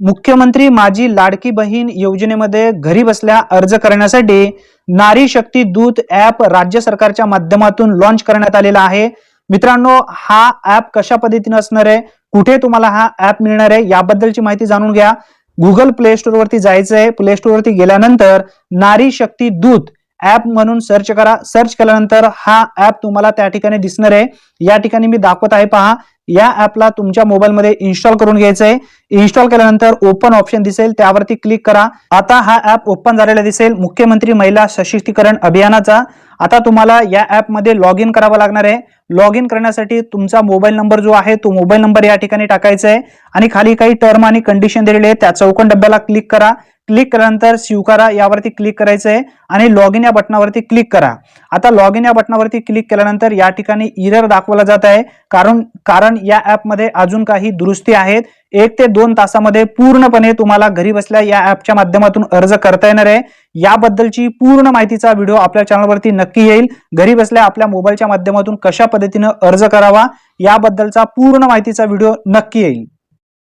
मुख्यमंत्री माझी लाडकी बहीण योजनेमध्ये घरी बसल्या अर्ज करण्यासाठी नारी शक्ती दूत ऍप राज्य सरकारच्या माध्यमातून लॉन्च करण्यात आलेला आहे. मित्रांनो हा ऍप कशा पद्धतीने असणार आहे? कुठे तुम्हाला हा ऍप मिळणार आहे? याबद्दलची माहिती जाणून घ्या. गुगल प्ले स्टोर वरती जायचं आहे. प्ले स्टोर वरती गेल्यानंतर नारी शक्ती दूत ऍप म्हणून सर्च करा. सर्च केल्यानंतर हा ऍप तुम्हाला त्या ठिकाणी दिसणार आहे. या ठिकाणी मी दाखवत आहे पहा. या ऍपला तुमच्या मोबाईलमध्ये इन्स्टॉल करून घ्यायचं आहे इन्स्टॉल केल्यानंतर ओपन ऑप्शन दिसेल. त्यावरती क्लिक करा. आता हा ऍप ओपन झालेला दिसेल. मुख्यमंत्री महिला सशक्तीकरण अभियानाचा. आता तुम्हाला या ऍपमध्ये लॉग इन करावं लागणार आहे. लॉग इन करण्यासाठी तुमचा मोबाईल नंबर जो आहे तो मोबाईल नंबर या ठिकाणी टाकायचा आहे. आणि खाली काही टर्म आणि कंडिशन दिलेले आहे त्या चौकन डब्याला क्लिक करा. क्लिक केल्यानंतर स्वीकारा यावरती क्लिक करायचं आहे आणि लॉग इन या बटनावरती क्लिक करा. आता लॉग इन या बटनावरती क्लिक केल्यानंतर या ठिकाणी इरर दाखवला जात आहे. कारण कारण या ऍपमध्ये अजून काही दुरुस्ती आहेत. एक ते दोन तासामध्ये पूर्णपणे तुम्हाला घरी बसल्या या ऍपच्या माध्यमातून अर्ज करता येणार आहे. याबद्दलची पूर्ण माहितीचा व्हिडिओ आपल्या चॅनलवरती नक्की येईल. घरी बसल्या आपल्या मोबाईलच्या माध्यमातून कशा पद्धतीनं अर्ज करावा याबद्दलचा पूर्ण माहितीचा व्हिडिओ नक्की येईल.